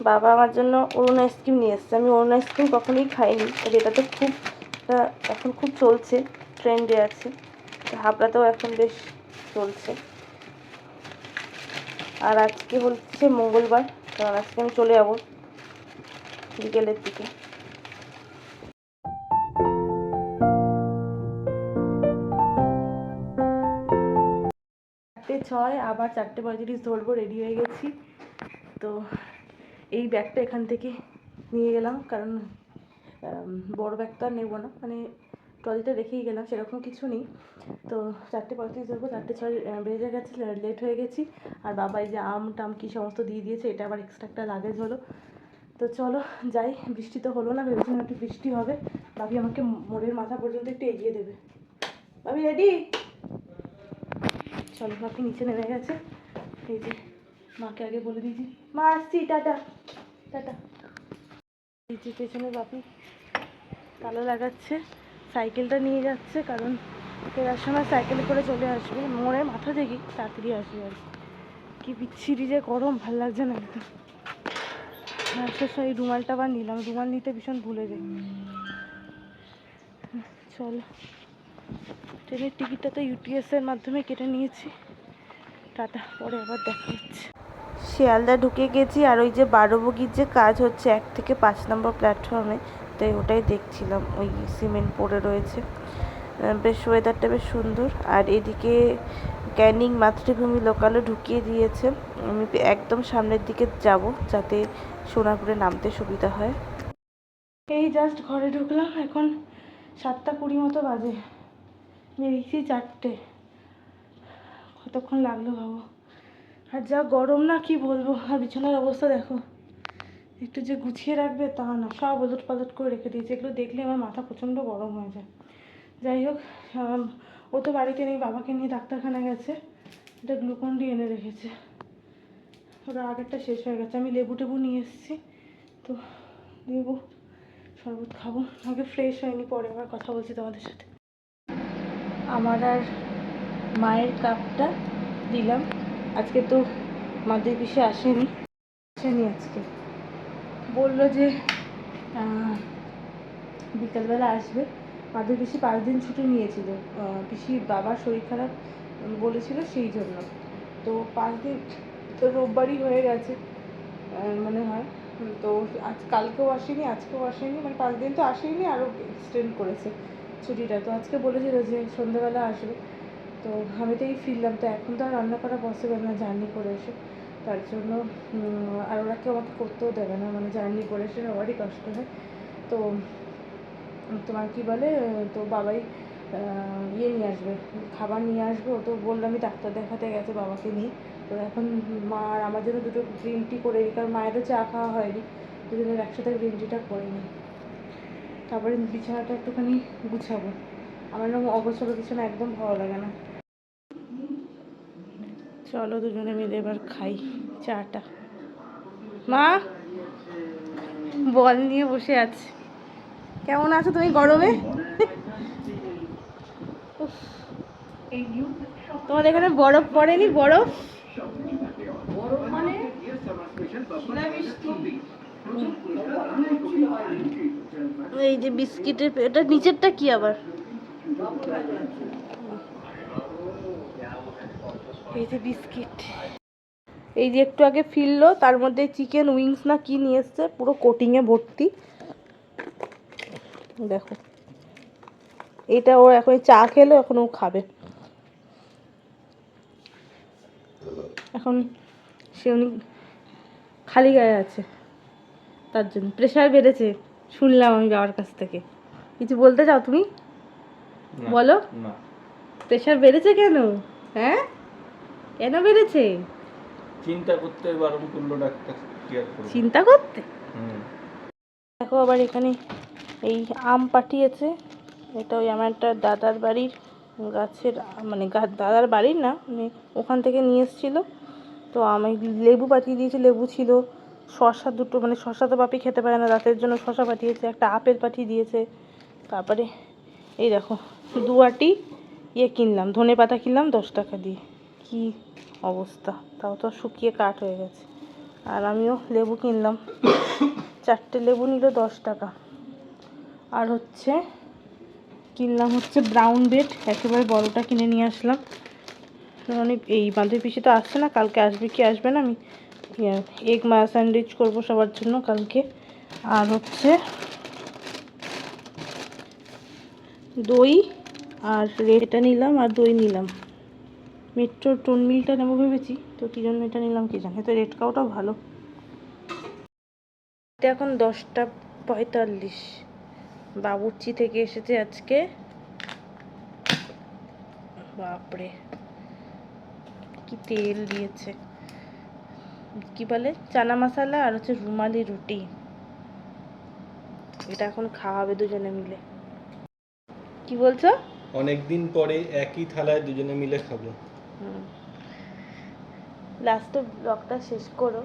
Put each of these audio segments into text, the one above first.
বাবা আমার জন্য অরুণ আইসক্রিম নিয়ে এসেছে। আমি অরুণ আইসক্রিম কখনোই খাইনি, তবে এটা তো খুব এখন খুব চলছে ট্রেন্ডে আছে। হাবড়াতেও এখন বেশ চলছে। আর আজকে হচ্ছে মঙ্গলবার, কারণ আজকে আমি চলে যাব বিকেলের দিকে। চারটে ছয়, আবার চারটে পঁয়ত্রিশ ধরবো রেডি হয়ে গেছি। তো এই ব্যাগটা এখান থেকে নিয়ে গেলাম, কারণ বড় ব্যাগটা নেব না। মানে ট্রলিটা রেখেই গেলাম, সেরকম কিছু নেই। তো চারটে পঁয়ত্রিশ ধরবো, চারটে ছয় বেজে গেছে লেট হয়ে গেছি। আর বাবা এই যে আম টাম কী সমস্ত দিয়ে দিয়েছে, এটা আবার এক্সট্রা একটা লাগেজ হলো। তো চলো, যাই, বৃষ্টি তো হলো না, ভেবেছিলাম একটু বৃষ্টি হবে। বাবি আমাকে মোড়ের মাথা পর্যন্ত একটু এগিয়ে দেবে। বাবি রেডি চলো বাপি নিচে নেমে গেছে। এই যে মাকে আগে বলে দিয়েছি। মা, আসছি, টাটা টাটা। যে পেছনে বাপি তালা লাগাচ্ছে, সাইকেলটা নিয়ে যাচ্ছে, কারণ ফেরার সময় সাইকেলে করে চলে আসবে। মোড়ের মাথা থেকে তাড়াতাড়ি আসবে আর কি। বিচ্ছিরি যে গরম, ভালো লাগছে না একদম। আসার রুমালটা আবার নিলাম। রুমাল নিতে ভীষণ ভুলে যাই। চলো। ট্রেনের টিকিটটা তো ইউটিএস এর মাধ্যমে কেটে নিয়েছি। টাটা, পরে আবার দেখা হচ্ছে। শিয়ালদা ঢুকে গেছি আর ওই যে বারো বগির যে কাজ হচ্ছে এক থেকে পাঁচ নম্বর প্ল্যাটফর্মে তাই ওটাই দেখছিলাম। ওই সিমেন্ট পড়ে রয়েছে। বেশ ওয়েদারটা বেশ সুন্দর। আর এদিকে ক্যানিং মাতৃভূমি লোকালও ঢুকিয়ে দিয়েছে। আমি একদম সামনের দিকে যাব যাতে সোনাপুরে নামতে সুবিধা হয়। এই জাস্ট ঘরে ঢুকলাম। এখন সাতটা কুড়ি মতো বাজে। বেরিয়েছি চারটে। কতক্ষণ লাগল ভাবো? আর যা গরম না, কি বলব? আর বিছানার অবস্থা দেখো। একটু যে গুছিয়ে রাখবে তা না, সব ওলট পালট করে রেখে দিয়েছে। এগুলো দেখলে আমার মাথা প্রচণ্ড গরম হয়ে যায়। যাই হোক ও তো বাড়িতে নেই, বাবাকে নিয়ে ডাক্তারখানা গেছে। এটা গ্লুকন ডি এনে রেখেছে। ওটা আগেরটা শেষ হয়ে গেছে। আমি লেবু টেবু নিয়ে এসেছি। তো লেবু শরবত খাব। আগে ফ্রেশ হয়নি, পরে আবার কথা বলছি তোমাদের সাথে। আমার আর মায়ের কাপটা দিলাম। আজকে তো মাদের পিসে আসেনি আসেনি আজকে। বলল যে বিকালবেলা আসবে। মাদের পিসি পাঁচ দিন ছুটি নিয়েছিল। পিসির বাবার শরীর খারাপ বলেছিল সেই জন্য। তো পাঁচ দিন তো রোববারই হয়ে গেছে মনে হয়। তো আজ কালকেও আসেনি, আজকেও আসেনি। মানে পাঁচ দিন তো আসেনি, আরও এক্সটেন্ড করেছে ছুটিটা। তো আজকে বলেছিল যে সন্ধ্যাবেলা আসবে। তো আমি তো এই ফিরলাম। তো এখন তো আর রান্না করা পসিবল না জার্নি করে এসে। তার জন্য আর ওরা কেউ আমাকে করতেও দেবে না। মানে জার্নি করে এসে সবারই কষ্ট হয়। তো, তোমার কি বলে, তো বাবাই ইয়ে নিয়ে আসবে, খাবার নিয়ে আসবে। ও তো বললামই ডাক্তার দেখাতে গেছে বাবাকে নিয়ে। তো এখন মা আর আমার জন্য দুটো গ্রিন টি করে নিই কারণ মায়েরও চা খাওয়া হয়নি। দুজনের একসাথে গ্রিন টিটা করে নিই। তারপরে বিছানাটা একটুখানি গুছাবো। আমার এরকম অগোছালো বিছানা একদম ভালো লাগে না। চলো দুজনে মিলে এবার খাই চাটা। মা, বল নিয়ে বসে আছে। কেমন আছো তুমি গরমে। তোমাদের এখানে বরফ পড়েনি? বরফ? এই যে বিস্কিটের এটা নিচেরটা কি আবার? এই যে বিস্কিট। এই যে একটু আগে ফিরলো, তার মধ্যে চিকেন উইংস না কি নিয়ে এসছে, পুরো কোটিংয়ে ভর্তি। দেখো। এটা ও এখন চা খেলো, এখন ও খাবে। এখন সে উনি খালি গায়ে আছে, তার জন্য। প্রেশার বেড়েছে, শুনলাম আমি বাবার কাছ থেকে। কিছু বলতে চাও তুমি? বলো। প্রেশার বেড়েছে কেন? হ্যাঁ? কেন বেড়েছে? চিন্তা করতে বারণ করল ডাক্তার? চিন্তা করতে? দেখো আবার এখানে এই আম পাঠিয়েছে। এটা ওই আমার একটা দাদার বাড়ির গাছের মানে দাদার বাড়ির না মানে ওখান থেকে নিয়ে এসেছিল। তো আমি লেবু পাঠিয়ে দিয়েছি লেবু ছিল। শসা দুটো মানে শসা তো বাপি খেতে পারে না রাতের জন্য শসা পাঠিয়েছে একটা আপেল পাঠিয়ে দিয়েছে। তারপরে এই দেখো দু আটি ইয়ে কিনলাম, ধনে পাতা কিনলাম দশ টাকা দিয়ে। কি অবস্থা? তাও তো শুকিয়ে কাঠ হয়ে গেছে। আর আমিও লেবু কিনলাম। চারটে লেবু নিল দশ টাকা। আর হচ্ছে, কিনলাম হচ্ছে ব্রাউন বেড একেবারে বড়টা কিনে নিয়ে আসলাম। অনেক এই বান্ধবী পিসি তো আসছে না, কালকে আসবে কি আসবে না, আমি এগ মা স্যান্ডউইচ করব সবার জন্য কালকে। আর হচ্ছে দই আর রেটা নিলাম আর দই নিলাম। মেট্রোর টোন মিলটা নেব ভেবেছি, তো কী জন্য এটা নিলাম কি জানি? তো রেড কাউটাও ভালো। এটা এখন দশটা পঁয়তাল্লিশ। বাবুর্চি থেকে এসেছে আজকে। বাপরে, কি তেল দিয়েছে। কি বলে? চানা মশলা আর হচ্ছে রুমালি রুটি। এটা এখন খাওয়াবে দুজনে মিলে। কি বলছো? অনেক দিন পরে একই থালায় দুজনে মিলে খাব। লাস্ট ব্লগটা শেষ করো।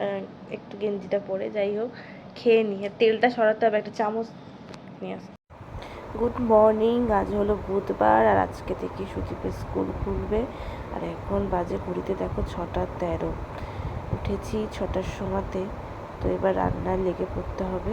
আহ, একটু গেঞ্জিটা পরে যাই হোক খেয়ে নিয়ে তেলটা সরাতে হবে একটা চামচ নিয়ে আস। গুড মর্নিং আজ হলো বুধবার আর আজকে থেকে সুদীপের স্কুল খুলবে। আর এখন বাজে ঘুরিতে দেখো ছটা তেরো। উঠেছি ছটার সময়তে তো এবার রান্নায় লেগে পড়তে হবে।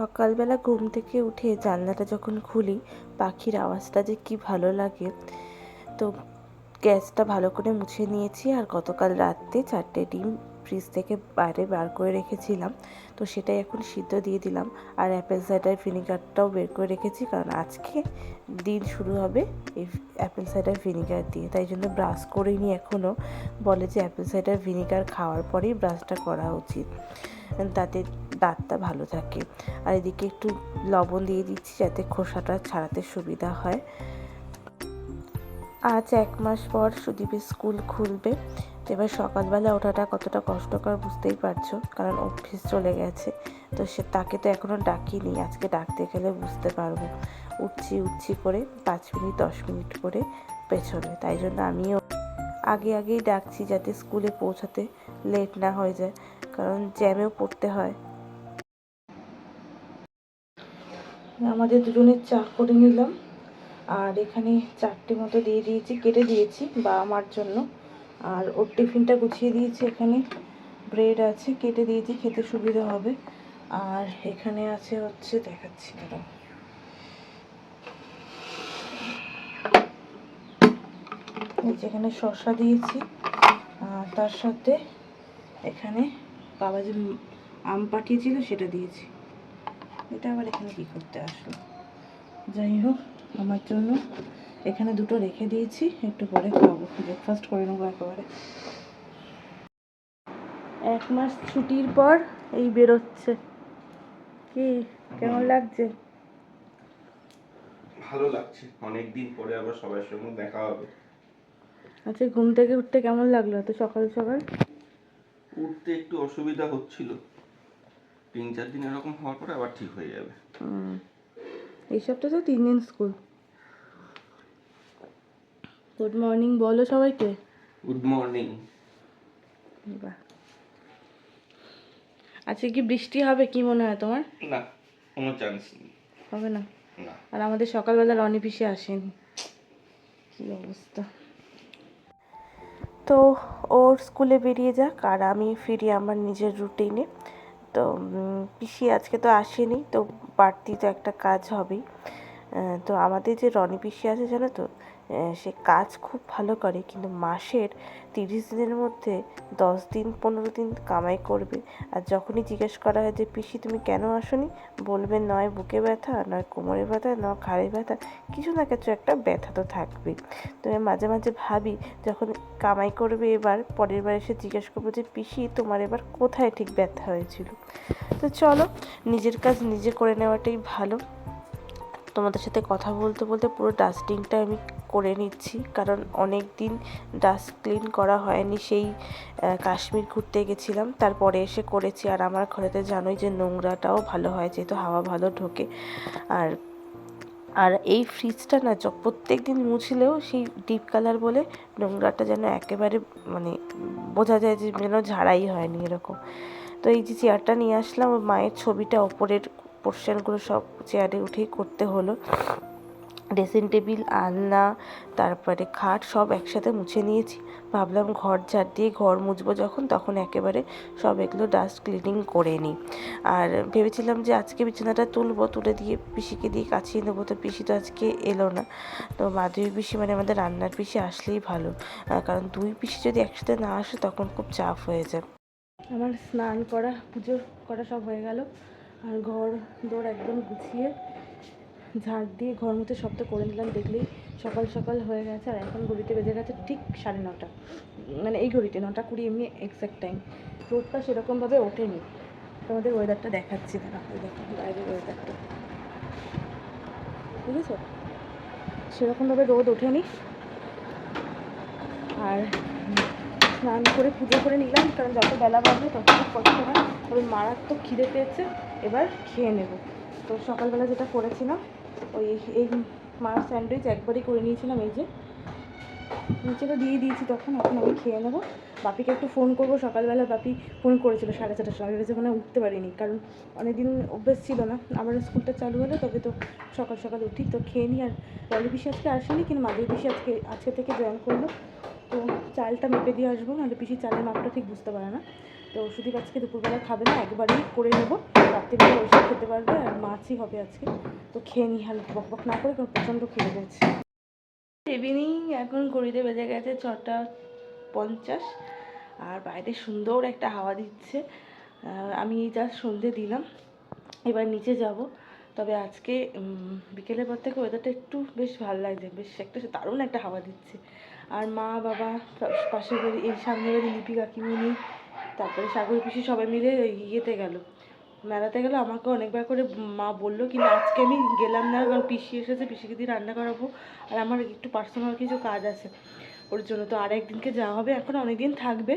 সকালবেলা ঘুম থেকে উঠে জানলাটা যখন খুলি, পাখির আওয়াজটা যে কি ভালো লাগে। তো গ্যাসটা ভালো করে মুছে নিয়েছি আর গতকাল রাত্রে চারটে ডিম ফ্রিজ থেকে বাইরে বার করে রেখেছিলাম। তো সেটাই এখন সিদ্ধ দিয়ে দিলাম। আর অ্যাপেল সাইডার ভিনিগারটাও বের করে রেখেছি, কারণ আজকে দিন শুরু হবে এই অ্যাপেল সাইডার ভিনিগার দিয়ে। তাই জন্য ব্রাশ করিনি এখনও বলে যে অ্যাপেল সাইডার ভিনিগার খাওয়ার পরেই ব্রাশটা করা উচিত। তাতে দাঁতটা ভালো থাকে। আর এদিকে একটু লবণ দিয়ে দিচ্ছি যাতে খোসাটা ছাড়াতে সুবিধা হয়। আজ এক মাস পর সুদীপের স্কুল খুলবে। তো এবার সকালবেলা ওঠাটা কতটা কষ্টকর বুঝতেই পারছ, কারণ অফিস চলে গেছে। তো সে তাকে তো এখনও ডাকিনি, আজকে ডাকতে গেলে বুঝতে পারব। উঠছি উঠছি করে পাঁচ মিনিট, দশ মিনিট করে পেছনে, তাই জন্য আমিও আগে আগেই ডাকছি যাতে স্কুলে পৌঁছাতে লেট না হয়ে যায়, কারণ জ্যামেও পড়তে হয়। আমাদের দুজনের চা করে নিলাম। আর এখানে চারটে মতো দিয়ে দিয়েছি, কেটে দিয়েছি বা আমার জন্য। আর ওর টিফিনটা গুছিয়ে দিয়েছি এখানে। ব্রেড আছে, কেটে দিয়েছি, খেতে সুবিধা হবে। আর এখানে আছে হচ্ছে, দেখাচ্ছি দাঁড়াও যেখানে শসা দিয়েছি। তার সাথে এখানে বাবা যে আম পাঠিয়েছিল সেটা দিয়েছি। এটা আবার এখানে কি করতে আসলো? যাই হোক। আমার জন্য। এখানে দুটো রেখে দিয়েছি একটু পরে খাব। ব্রেকফাস্ট করে নেব একেবারে। এক মাস ছুটির পর এই বেরোচ্ছে। কি? কেমন লাগছে? ভালো লাগছে। অনেক দিন পরে আবার সবার সঙ্গে দেখা হবে। আচ্ছা ঘুম থেকে উঠতে কেমন লাগল এত সকাল সকাল? উঠতে একটু অসুবিধা হচ্ছিল। তিন চার দিন এরকম হওয়ার পরে আবার ঠিক হয়ে যাবে। হুম। এই সপ্তাহে তো তিন দিন স্কুল। গুড মর্নিং বলো সবাইকে। গুড মর্নিং বাহ। আজকে কি বৃষ্টি হবে কি মনে হয় তোমার? না কোনো চান্স নেই। হবে না? না। আর আমাদের সকালবেলা রনি পিসি আসেনি। কি অবস্থা। তো ওর স্কুলে বেরিয়ে যাক আর আমি ফিরি আমার নিজের রুটিনে তো পিসি আজকে তো আসেনি, তো বাড়তি তো একটা কাজ হবেই। তো আমাদের যে রনি পিসি আছে, জানো তো? সে কাজ খুব ভালো করে, কিন্তু মাসের তিরিশ দিনের মধ্যে দশ দিন, পনেরো দিন কামাই করবে। আর যখনই জিজ্ঞেস করা হয় যে, পিসি, তুমি কেন আসোনি? বলবে, নয় বুকে ব্যথা, নয় কোমরে ব্যথা, নয় ঘাড়ে ব্যথা, কিছু না কিছু একটা ব্যথা তো থাকবেই। তো আমি মাঝে মাঝে ভাবি, যখন কামাই করবে এবার, পরের বার এসে জিজ্ঞেস করব যে, পিসি, তোমার এবার কোথায় ঠিক ব্যথা হয়েছিল? তো চলো, নিজের কাজ নিজে করে নেওয়াটাই ভালো। তোমাদের সাথে কথা বলতে বলতে পুরো ডাস্টিংটা আমি করে নিচ্ছি। কারণ অনেক দিন ডাস্ট ক্লিন করা হয়নি, সেই কাশ্মীর ঘুরতে গেছিলাম। তারপরে এসে করেছি। আর আমার ঘরেতে জানোই যে নোংরাটাও ভালো হয়, যেহেতু হাওয়া ভালো ঢোকে। আর আর এই ফ্রিজটা না প্রত্যেক দিন মুছলেও সেই ডিপ কালার বলে নোংরাটা যেন একেবারে মানে বোঝা যায় যে যেন ঝাড়াই হয়নি এরকম। তো এই যে চেয়ারটা নিয়ে আসলাম, মায়ের ছবিটা, ওপরের পোর্শনগুলো সব চেয়ারে উঠেই করতে হলো। ড্রেসিং টেবিল, আলনা, তারপরে খাট সব একসাথে মুছে নিয়েছি। ভাবলাম ঘর ঝাড় দিয়ে ঘর মুছবো যখন, তখন একেবারে সব এগুলো ডাস্ট ক্লিনিং করে নিই। আর ভেবেছিলাম যে আজকে বিছানাটা তুলবো, তুলে দিয়ে পিসিকে দিয়ে কাছিয়ে নেব, তো পিসি তো আজকে এলো না। তো মাধবী পিসি মানে আমাদের রান্নার পিসি আসলেই ভালো। কারণ দুই পিসি যদি একসাথে না আসে, তখন খুব চাপ হয়ে যায়। আমার স্নান করা, পুজো করা সব হয়ে গেল। আর ঘর দৌড় একদম গুছিয়ে ঝাড় দিয়ে ঘর মধ্যে সব তো করে নিলাম, দেখলেই সকাল সকাল হয়ে গেছে। আর এখন ঘড়িতে বেজে গেছে ঠিক সাড়ে নটা। মানে এই ঘড়িতে নটা কুড়ি এমনি এক্স্যাক্ট টাইম রোদটা সেরকমভাবে ওঠেনি। তোমাদের ওয়েদারটা দেখাচ্ছি, দাঁড়া দেখো, বাইরের ওয়েদারটা ঠিক সেরকমভাবে রোদ ওঠেনি। আর স্নান করে পুজো করে নিলাম, কারণ যত বেলা বাড়বে তত কষ্ট হয়। তবে মারাত্মক খিদে পেয়েছে, এবার খেয়ে নেব। তো সকালবেলা যেটা করেছিলাম ওই এই মার স্যান্ডউইচ একবারই করে নিয়েছিলাম, এই যে। নিচেটা দিয়ে দিয়েছি তখন, এখন আমি খেয়ে নেব। বাপিকে একটু ফোন করব, সকালবেলা বাপি ফোন করেছিল সাড়ে চারটার সময়। ভেবেছে মানে উঠতে পারিনি, কারণ অনেকদিন অভ্যেস ছিল না। আবার স্কুলটা চালু হলে, তবে তো সকাল সকাল উঠি, তো খেয়ে নিই আর পলি পিসি আজকে আসেনি, কিন্তু মাদুর পিসি আজকে আজকে থেকে জয়েন করল। তো চালটা মেপে দিয়ে আসব, নাহলে পিসি চালের মাপটা ঠিক বুঝতে পারে না। তো সুদীপ আজকে দুপুরবেলা খাবে না, একবারই করে নেব। রাত্রিবেলা ওষুধ খেতে পারবে আর মাছই হবে আজকে। তো খেয়ে নিই আর বক বক না করে, কারণ প্রচণ্ড খেয়ে গেছে ইভিনিং এখন ঘড়িতে বেজে গেছে ছটা পঞ্চাশ, আর বাইরে সুন্দর একটা হাওয়া দিচ্ছে। আমি জাস্ট সন্ধে দিলাম, এবার নিচে যাব। তবে আজকে বিকেলের পর থেকে ওয়েদারটা একটু বেশ ভালো লাগছে, বেশ একটা দারুণ একটা হাওয়া দিচ্ছে। আর মা, বাবা পা- পাশের বাড়ি, এই সামনে বাড়ি লিপি কাকিমণি তারপরে সাগর পিসি সবাই মিলে ইয়েতে গেল। মেলাতে গেল, আমাকে অনেকবার করে মা বলল কিন্তু আজকে আমি গেলাম না, কারণ পিসি এসেছে, পিসিকে দিয়ে রান্না করাবো, আর আমার একটু পার্সোনাল কিছু কাজ আছে। ওর জন্য তো আর একদিনকে যাওয়া হবে, এখন অনেকদিন থাকবে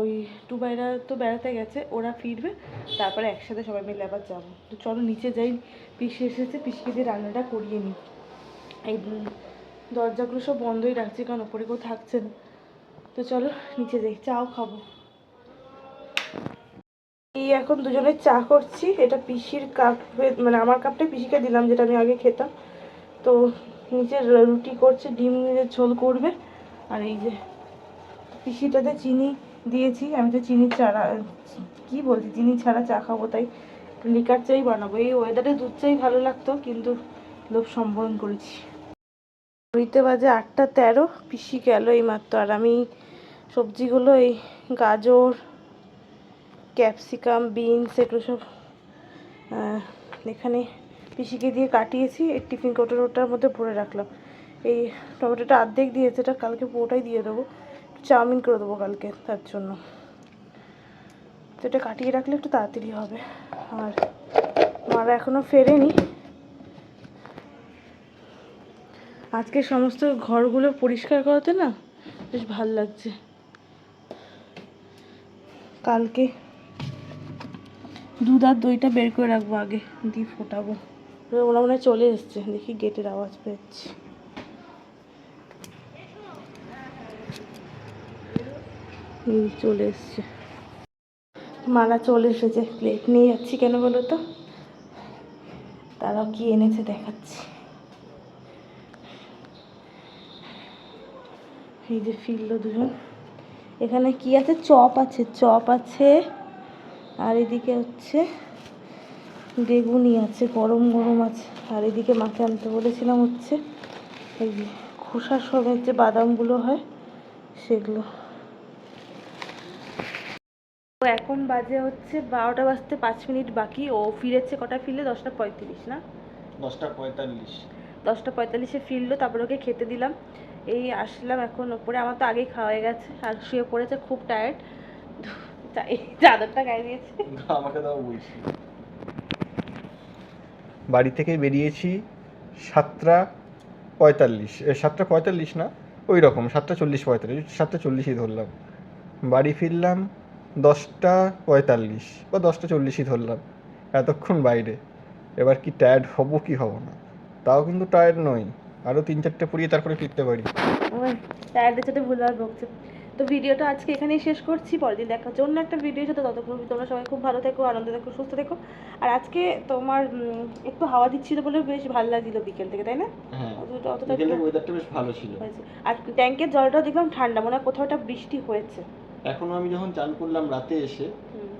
ওই টুবাইরা তো বেড়াতে গেছে, ওরা ফিরবে, তারপরে একসাথে সবাই মিলে আবার যাব। তো চলো নিচে যাই, পিসি এসেছে, পিসিকে দিয়ে রান্নাটা করিয়ে নিই। এই দরজাগুলো সব বন্ধই রাখছি, কারণ ওপরে কেউ থাকছে না। তো চলো নিচে যাই, চাও খাব। এই এখন দুজনে চা করছি। এটা পিসির কাপ মানে আমার কাপটা পিসিকে দিলাম, যেটা আমি আগে খেতাম। তো নিচে র- রুটি করছে, ডিম দিয়ে ঝোল করবে। আর এই যে পিসিটাতে চিনি দিয়েছি। আমি তো চিনি ছাড়া, কি বলছি, চিনি ছাড়া চা খাব, তাই লিকার চাই বানাবো। এই ওয়েদারে দুধ চাই ভালো লাগতো, কিন্তু লোভ সম্বরণ করেছি। ঘড়িতে বাজে আটটা তেরো, পিসি গেল এই মাত্র আর আমি সবজিগুলো, এই গাজর ক্যাপসিকাম, বিনস, এগুলো সব এখানে পিসিকে দিয়ে কাটিয়েছি। এই টিফিন কৌটোটার মধ্যে ভরে রাখলাম। এই টমেটোটা অর্ধেক দিয়েছে, এটা কালকে পুরোটাই দিয়ে দেবো। চাউমিন করে দেবো কালকে, তার জন্য। তো এটা কাটিয়ে রাখলে একটু তাড়াতাড়ি হবে। আর মারা এখনও ফেরেনি। আজকে সমস্ত ঘরগুলো পরিষ্কার করাতে না বেশ ভালো লাগছে। কালকে দুধ আর দইটা বের করে রাখব আগে, দিয়ে ফোটাবো। ওরা ওরা মনে হয় চলে এসছে। দেখি গেটের আওয়াজ পেয়েছি চলে এসছে। মারা চলে এসেছে। প্লেট নিয়ে যাচ্ছি কেন বলো তো? তারাও কি এনেছে দেখাচ্ছি। এই যে ফিরলো দুজন। এখানে কি আছে? চপ আছে চপ আছে আর এদিকে হচ্ছে বেগুনি আছে গরম গরম আছে। আর এদিকে মাকে আনতে বলেছিলাম হচ্ছে এই যে খোসা সমেত যে বাদামগুলো হয় সেগুলো। ও এখন বাজে হচ্ছে বারোটা বাজতে পাঁচ মিনিট বাকি। ও ফিরেছে কটা ফিরলে? দশটা পঁয়ত্রিশ না? দশটা পঁয়তাল্লিশ। দশটা পঁয়তাল্লিশে ফিরলো তারপর ওকে খেতে দিলাম। এই আসলাম এখন ওপরে। আমার তো আগেই খাওয়া হয়ে গেছে। আর শুয়ে পড়েছে খুব টায়ার্ড এই চাদরটা গায়ে দিয়েছে। আমাকে দাও বলছি। বাড়ি থেকে বেরিয়েছি সাতটা পঁয়তাল্লিশ এ, সাতটা পঁয়তাল্লিশ না? ওই রকম সাতটা চল্লিশ পঁয়তাল্লিশ সাতটা চল্লিশই ধরলাম। বাড়ি ফিরলাম দশটা পঁয়তাল্লিশ বা দশটা চল্লিশই ধরলাম এতক্ষণ বাইরে। এবার কি ট্যাড হব কি হব না? তাও কিন্তু টায়ার্ড নই আরও তিন চারটে পড়িয়ে তারপরে ফিরতে পারি। ওই টায়ারদের সাথে ভুলভাল বকছে তো ভিডিওটা আজকে এখানেই শেষ করছি পরের দিন দেখার জন্য একটা ভিডিও সাথে ততক্ষণ তোমরা সবাই খুব ভালো থেকো আনন্দ থেকো সুস্থ থেকো। আর আজকে তোমার একটু হাওয়া দিচ্ছিল বলে বেশ ভালো লাগছিল বিকেল থেকে তাই না? হ্যাঁ অতটা অতটা ওয়েদারটা বেশ ভালো ছিল। আর ট্যাঙ্কের জলটাও দেখলাম ঠান্ডা মনে হয় কোথাও একটা বৃষ্টি হয়েছে। এখনও আমি যখন চান করলাম রাতে এসে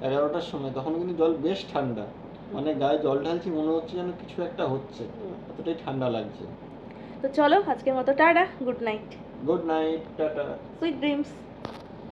এগারোটার সময় তখন কিন্তু জল বেশ ঠান্ডা। মানে গায়ে জল ঢালছি মনে হচ্ছে যেন কিছু একটা হচ্ছে। এতটাই ঠান্ডা লাগছে। তো চলো আজকের মতো tata good night. Good night tata. Sweet dreams.